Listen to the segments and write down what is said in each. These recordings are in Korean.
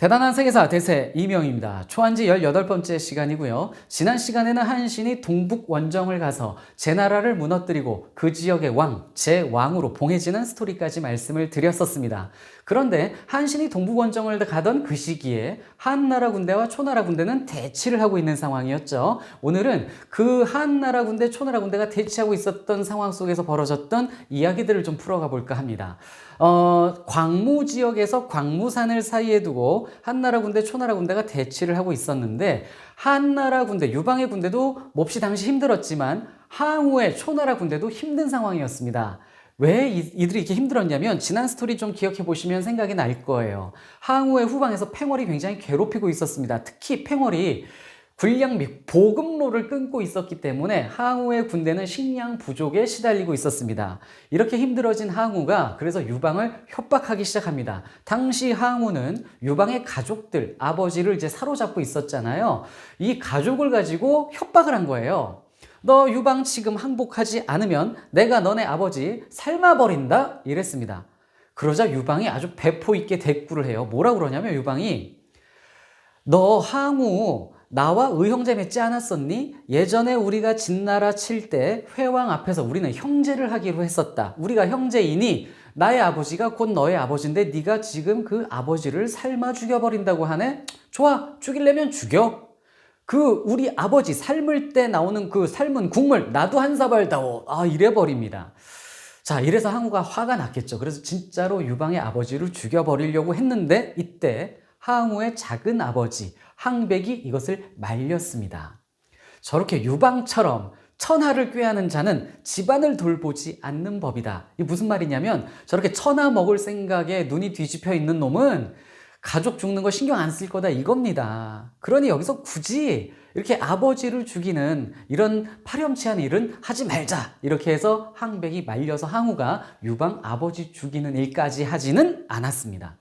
대단한 세계사 대세 이명입니다. 초한 지 18번째 시간이고요. 지난 시간에는 한신이 동북 원정을 가서 제 나라를 무너뜨리고 그 지역의 왕, 제 왕으로 봉해지는 스토리까지 말씀을 드렸었습니다. 그런데 한신이 동북 원정을 가던 그 시기에 한나라 군대와 초나라 군대는 대치를 하고 있는 상황이었죠. 오늘은 그 한나라 군대, 초나라 군대가 대치하고 있었던 상황 속에서 벌어졌던 이야기들을 좀 풀어가 볼까 합니다. 어, 광무 지역에서 광무산을 사이에 두고 한나라 군대, 초나라 군대가 대치를 하고 있었는데 한나라 군대, 유방의 군대도 몹시 당시 힘들었지만 항우의 초나라 군대도 힘든 상황이었습니다. 왜 이- 이들이 이렇게 힘들었냐면 지난 스토리 좀 기억해 보시면 생각이 날 거예요. 항우의 후방에서 팽월이 굉장히 괴롭히고 있었습니다. 특히 팽월이 군량 및 보급로를 끊고 있었기 때문에 항우의 군대는 식량 부족에 시달리고 있었습니다. 이렇게 힘들어진 항우가 그래서 유방을 협박하기 시작합니다. 당시 항우는 유방의 가족들, 아버지를 이제 사로잡고 있었잖아요. 이 가족을 가지고 협박을 한 거예요. 너 유방 지금 항복하지 않으면 내가 너네 아버지 삶아버린다? 이랬습니다. 그러자 유방이 아주 배포 있게 대꾸를 해요. 뭐라 그러냐면 유방이 너 항우 나와 의형제 맺지 않았었니? 예전에 우리가 진나라 칠 때 회왕 앞에서 우리는 형제를 하기로 했었다. 우리가 형제이니 나의 아버지가 곧 너의 아버지인데 네가 지금 그 아버지를 삶아 죽여버린다고 하네? 좋아, 죽이려면 죽여. 그 우리 아버지 삶을 때 나오는 그 삶은 국물 나도 한 사발 다오. 아 이래 버립니다. 자 이래서 항우가 화가 났겠죠. 그래서 진짜로 유방의 아버지를 죽여버리려고 했는데 이때 항우의 작은 아버지 항백이 이것을 말렸습니다. 저렇게 유방처럼 천하를 꾀하는 자는 집안을 돌보지 않는 법이다. 이게 무슨 말이냐면 저렇게 천하 먹을 생각에 눈이 뒤집혀 있는 놈은 가족 죽는 거 신경 안 쓸 거다 이겁니다. 그러니 여기서 굳이 이렇게 아버지를 죽이는 이런 파렴치한 일은 하지 말자. 이렇게 해서 항백이 말려서 항우가 유방 아버지 죽이는 일까지 하지는 않았습니다.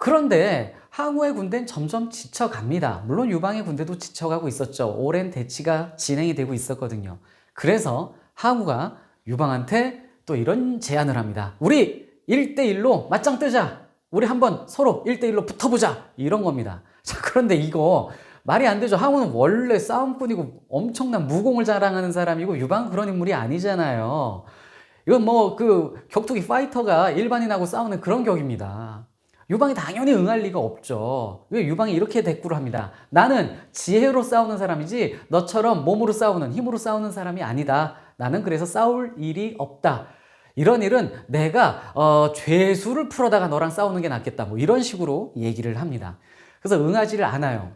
그런데 항우의 군대는 점점 지쳐갑니다. 물론 유방의 군대도 지쳐가고 있었죠. 오랜 대치가 진행이 되고 있었거든요. 그래서 항우가 유방한테 또 이런 제안을 합니다. 우리 1대1로 맞짱 뜨자. 우리 한번 서로 1대1로 붙어보자. 이런 겁니다. 자, 그런데 이거 말이 안 되죠. 항우는 원래 싸움꾼이고 엄청난 무공을 자랑하는 사람이고 유방은 그런 인물이 아니잖아요. 이건 뭐 그 격투기 파이터가 일반인하고 싸우는 그런 격입니다. 유방이 당연히 응할 리가 없죠. 왜 유방이 이렇게 대꾸를 합니다. 나는 지혜로 싸우는 사람이지 너처럼 몸으로 싸우는 힘으로 싸우는 사람이 아니다. 나는 그래서 싸울 일이 없다. 이런 일은 내가 어, 죄수를 풀어다가 너랑 싸우는 게 낫겠다. 뭐 이런 식으로 얘기를 합니다. 그래서 응하지를 않아요.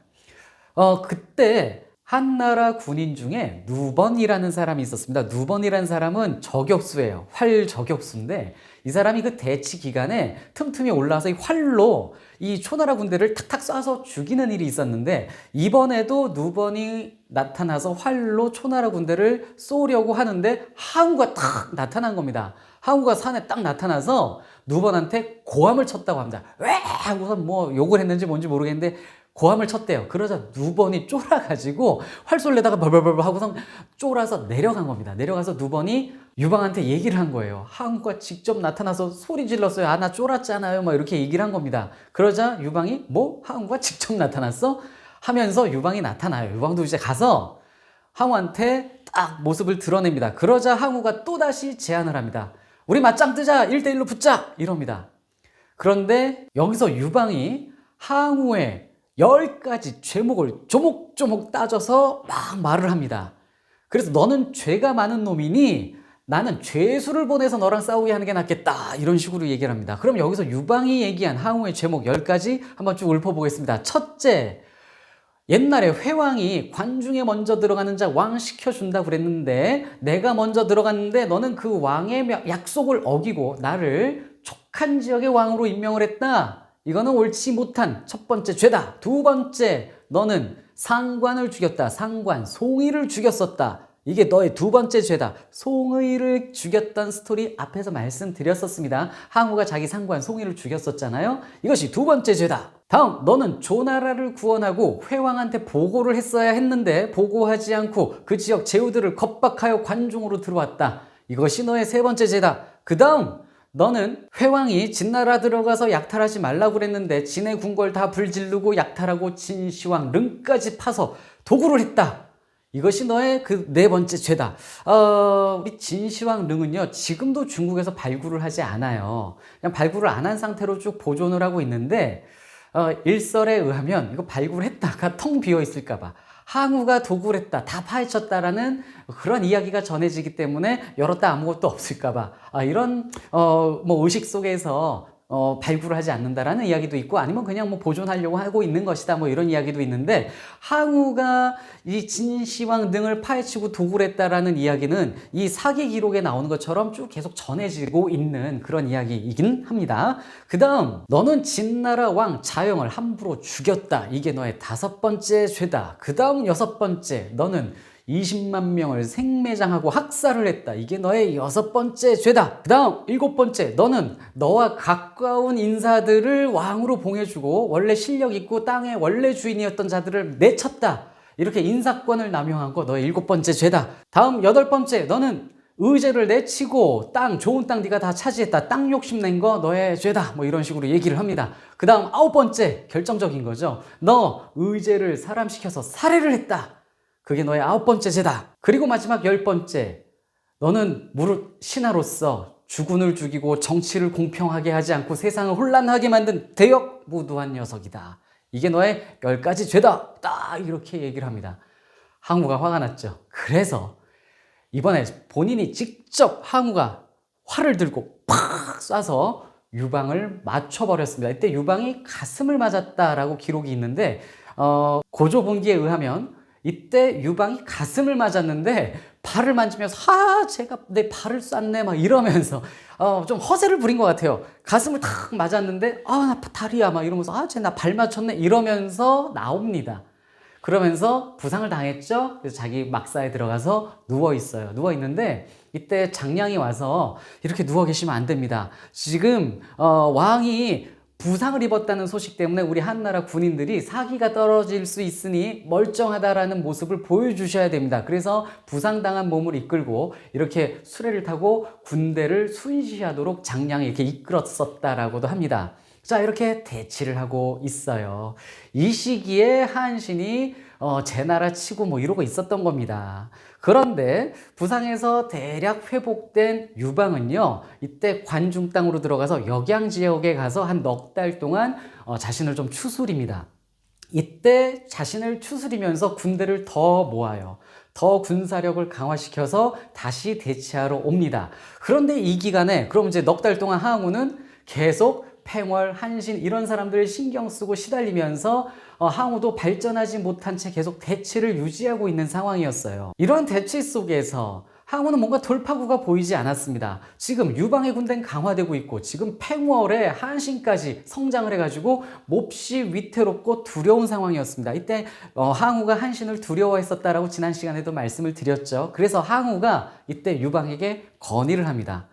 어, 그때 한나라 군인 중에 누번이라는 사람이 있었습니다. 누번이라는 사람은 저격수예요. 활 저격수인데 이 사람이 그 대치 기간에 틈틈이 올라와서 이 활로 이 초나라 군대를 탁탁 쏴서 죽이는 일이 있었는데 이번에도 누번이 나타나서 활로 초나라 군대를 쏘려고 하는데 항우가 탁 나타난 겁니다. 항우가 산에 딱 나타나서 누번한테 고함을 쳤다고 합니다. 왜 하고서 뭐 욕을 했는지 뭔지 모르겠는데 고함을 쳤대요. 그러자 누번이 쫄아가지고 활쏠내다가 벌벌벌 하고서 쫄아서 내려간 겁니다. 내려가서 누번이 유방한테 얘기를 한 거예요. 항우가 직접 나타나서 소리 질렀어요. 아, 나 쫄았잖아요. 막 이렇게 얘기를 한 겁니다. 그러자 유방이 뭐? 항우가 직접 나타났어? 하면서 유방이 나타나요. 유방도 이제 가서 항우한테 딱 모습을 드러냅니다. 그러자 항우가 또다시 제안을 합니다. 우리 맞짱 뜨자! 1대1로 붙자! 이럽니다. 그런데 여기서 유방이 항우의 열 가지 죄목을 조목조목 따져서 막 말을 합니다. 그래서 너는 죄가 많은 놈이니 나는 죄수를 보내서 너랑 싸우게 하는 게 낫겠다. 이런 식으로 얘기를 합니다. 그럼 여기서 유방이 얘기한 항우의 죄목 열가지 한번 쭉 읊어보겠습니다. 첫째, 옛날에 회왕이 관중에 먼저 들어가는 자 왕 시켜준다 그랬는데 내가 먼저 들어갔는데 너는 그 왕의 명- 약속을 어기고 나를 족한 지역의 왕으로 임명을 했다. 이거는 옳지 못한 첫 번째 죄다. 두 번째, 너는 상관을 죽였다. 상관, 송이를 죽였었다. 이게 너의 두 번째 죄다. 송의를 죽였던 스토리 앞에서 말씀드렸었습니다. 항우가 자기 상관 송이를 죽였었잖아요. 이것이 두 번째 죄다. 다음, 너는 조나라를 구원하고 회왕한테 보고를 했어야 했는데 보고하지 않고 그 지역 제후들을 겁박하여 관중으로 들어왔다. 이것이 너의 세 번째 죄다. 그 다음, 너는 회왕이 진나라 들어가서 약탈하지 말라고 그랬는데 진의 궁궐 다 불질르고 약탈하고 진시황 릉까지 파서 도구를 했다. 이것이 너의 그 네 번째 죄다. 어, 우리 진시황 릉은요, 지금도 중국에서 발굴을 하지 않아요. 그냥 발굴을 안 한 상태로 쭉 보존을 하고 있는데, 어, 일설에 의하면 이거 발굴했다가 텅 비어 있을까봐. 항우가 도구를 했다, 다 파헤쳤다라는 그런 이야기가 전해지기 때문에 열었다 아무것도 없을까봐. 아, 이런, 어, 뭐 의식 속에서 어, 발굴을 하지 않는다라는 이야기도 있고 아니면 그냥 뭐 보존하려고 하고 있는 것이다 뭐 이런 이야기도 있는데 항우가 이 진시황 등을 파헤치고 도굴 했다라는 이야기는 이 사기 기록에 나오는 것처럼 쭉 계속 전해지고 있는 그런 이야기이긴 합니다. 그 다음 너는 진나라 왕 자영을 함부로 죽였다. 이게 너의 다섯 번째 죄다. 그 다음 여섯 번째 너는 20만 명을 생매장하고 학살을 했다. 이게 너의 여섯 번째 죄다. 그 다음 일곱 번째, 너는 너와 가까운 인사들을 왕으로 봉해주고 원래 실력 있고 땅의 원래 주인이었던 자들을 내쳤다. 이렇게 인사권을 남용한 거 너의 일곱 번째 죄다. 다음 여덟 번째, 너는 의제를 내치고 땅 좋은 땅 네가 다 차지했다. 땅 욕심 낸 거 너의 죄다. 뭐 이런 식으로 얘기를 합니다. 그 다음 아홉 번째 결정적인 거죠. 너 의제를 사람시켜서 살해를 했다. 그게 너의 아홉 번째 죄다. 그리고 마지막 열 번째. 너는 무릇 신하로서 주군을 죽이고 정치를 공평하게 하지 않고 세상을 혼란하게 만든 대역무도한 녀석이다. 이게 너의 열 가지 죄다. 딱 이렇게 얘기를 합니다. 항우가 화가 났죠. 그래서 이번에 본인이 직접 항우가 활을 들고 팍 쏴서 유방을 맞춰버렸습니다. 이때 유방이 가슴을 맞았다라고 기록이 있는데 어, 고조본기에 의하면 이때 유방이 가슴을 맞았는데 발을 만지면서 하 제가 내 발을 쐈네 막 이러면서 어, 좀 허세를 부린 것 같아요. 가슴을 탁 맞았는데 아나 다리야 막 이러면서 아 쟤 나 발 맞췄네 이러면서 나옵니다. 그러면서 부상을 당했죠. 그래서 자기 막사에 들어가서 누워 있어요. 누워 있는데 이때 장량이 와서 이렇게 누워 계시면 안 됩니다. 지금 어, 왕이 부상을 입었다는 소식 때문에 우리 한나라 군인들이 사기가 떨어질 수 있으니 멀쩡하다라는 모습을 보여주셔야 됩니다. 그래서 부상당한 몸을 이끌고 이렇게 수레를 타고 군대를 순시하도록 장량이 이렇게 이끌었었다라고도 합니다. 자, 이렇게 대치를 하고 있어요. 이 시기에 한신이 어, 제 나라 치고 뭐 이러고 있었던 겁니다. 그런데 부상에서 대략 회복된 유방은요, 이때 관중 땅으로 들어가서 역양 지역에 가서 한 넉 달 동안 어, 자신을 좀 추스립니다. 이때 자신을 추스리면서 군대를 더 모아요. 더 군사력을 강화시켜서 다시 대치하러 옵니다. 그런데 이 기간에 그럼 이제 넉 달 동안 항우는 계속 팽월, 한신 이런 사람들을 신경 쓰고 시달리면서 어, 항우도 발전하지 못한 채 계속 대치를 유지하고 있는 상황이었어요. 이런 대치 속에서 항우는 뭔가 돌파구가 보이지 않았습니다. 지금 유방의 군대는 강화되고 있고 지금 팽월에 한신까지 성장을 해가지고 몹시 위태롭고 두려운 상황이었습니다. 이때 어, 항우가 한신을 두려워했었다라고 지난 시간에도 말씀을 드렸죠. 그래서 항우가 이때 유방에게 건의를 합니다.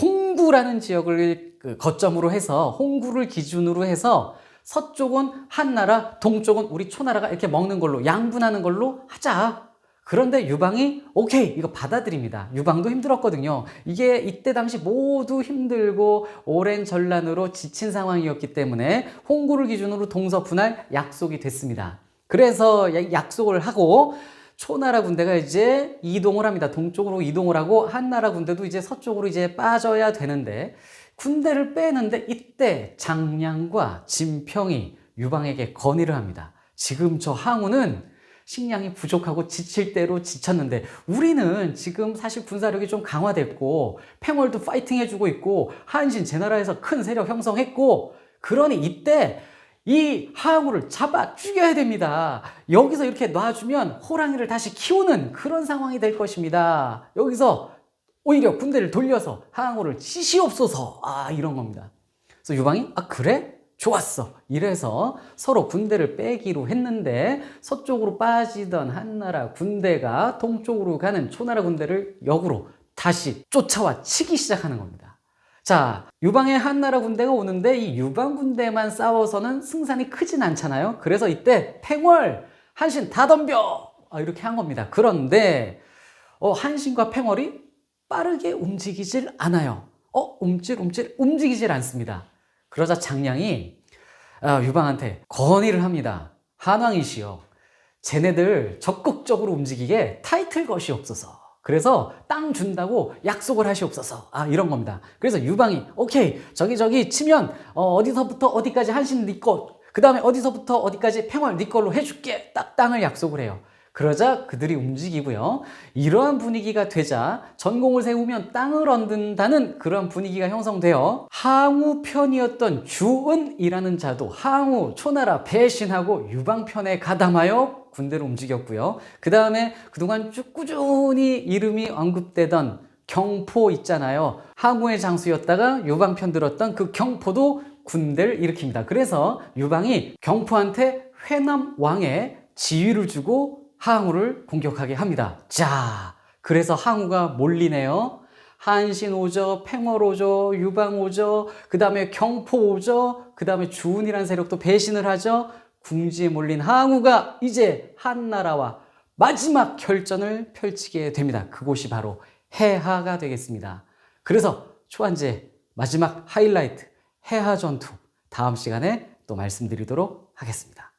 홍구라는 지역을 그 거점으로 해서 홍구를 기준으로 해서 서쪽은 한나라, 동쪽은 우리 초나라가 이렇게 먹는 걸로 양분하는 걸로 하자. 그런데 유방이 오케이 이거 받아들입니다. 유방도 힘들었거든요. 이게 이때 당시 모두 힘들고 오랜 전란으로 지친 상황이었기 때문에 홍구를 기준으로 동서 분할 약속이 됐습니다. 그래서 약속을 하고 초나라 군대가 이제 이동을 합니다. 동쪽으로 이동을 하고 한나라 군대도 이제 서쪽으로 이제 빠져야 되는데 군대를 빼는데 이때 장량과 진평이 유방에게 건의를 합니다. 지금 저 항우는 식량이 부족하고 지칠 대로 지쳤는데 우리는 지금 사실 군사력이 좀 강화됐고 팽월도 파이팅 해주고 있고 한신 제 나라에서 큰 세력 형성했고 그러니 이때 이 항우를 잡아 죽여야 됩니다. 여기서 이렇게 놔주면 호랑이를 다시 키우는 그런 상황이 될 것입니다. 여기서 오히려 군대를 돌려서 항우를 치시옵소서. 아, 이런 겁니다. 그래서 유방이, 아, 그래? 좋았어. 이래서 서로 군대를 빼기로 했는데 서쪽으로 빠지던 한나라 군대가 동쪽으로 가는 초나라 군대를 역으로 다시 쫓아와 치기 시작하는 겁니다. 자, 유방의 한나라 군대가 오는데 이 유방 군대만 싸워서는 승산이 크진 않잖아요. 그래서 이때 팽월, 한신 다 덤벼! 아, 이렇게 한 겁니다. 그런데 어, 한신과 팽월이 빠르게 움직이질 않아요. 어 움찔움찔 움직이질 않습니다. 그러자 장량이 아, 유방한테 건의를 합니다. 한왕이시여, 쟤네들 적극적으로 움직이게 타이틀 것이 없어서. 그래서 땅 준다고 약속을 하시옵소서. 아, 이런 겁니다. 그래서 유방이, 오케이, 저기, 저기 치면, 어, 디서부터 어디까지 한신 네 것, 그 다음에 어디서부터 어디까지 팽월 네 걸로 해줄게. 딱 땅을 약속을 해요. 그러자 그들이 움직이고요. 이러한 분위기가 되자 전공을 세우면 땅을 얻는다는 그런 분위기가 형성되어 항우 편이었던 주은이라는 자도 항우 초나라 배신하고 유방편에 가담하여 군대를 움직였고요. 그 다음에 그동안 쭉 꾸준히 이름이 언급되던 경포 있잖아요. 항우의 장수였다가 유방 편 들었던 그 경포도 군대를 일으킵니다. 그래서 유방이 경포한테 회남 왕의 지위를 주고 항우를 공격하게 합니다. 자, 그래서 항우가 몰리네요. 한신 오죠, 팽월 오죠, 유방 오죠, 그 다음에 경포 오죠, 그 다음에 주운이라는 세력도 배신을 하죠. 궁지에 몰린 항우가 이제 한나라와 마지막 결전을 펼치게 됩니다. 그곳이 바로 해하가 되겠습니다. 그래서 초한제 마지막 하이라이트 해하 전투 다음 시간에 또 말씀드리도록 하겠습니다.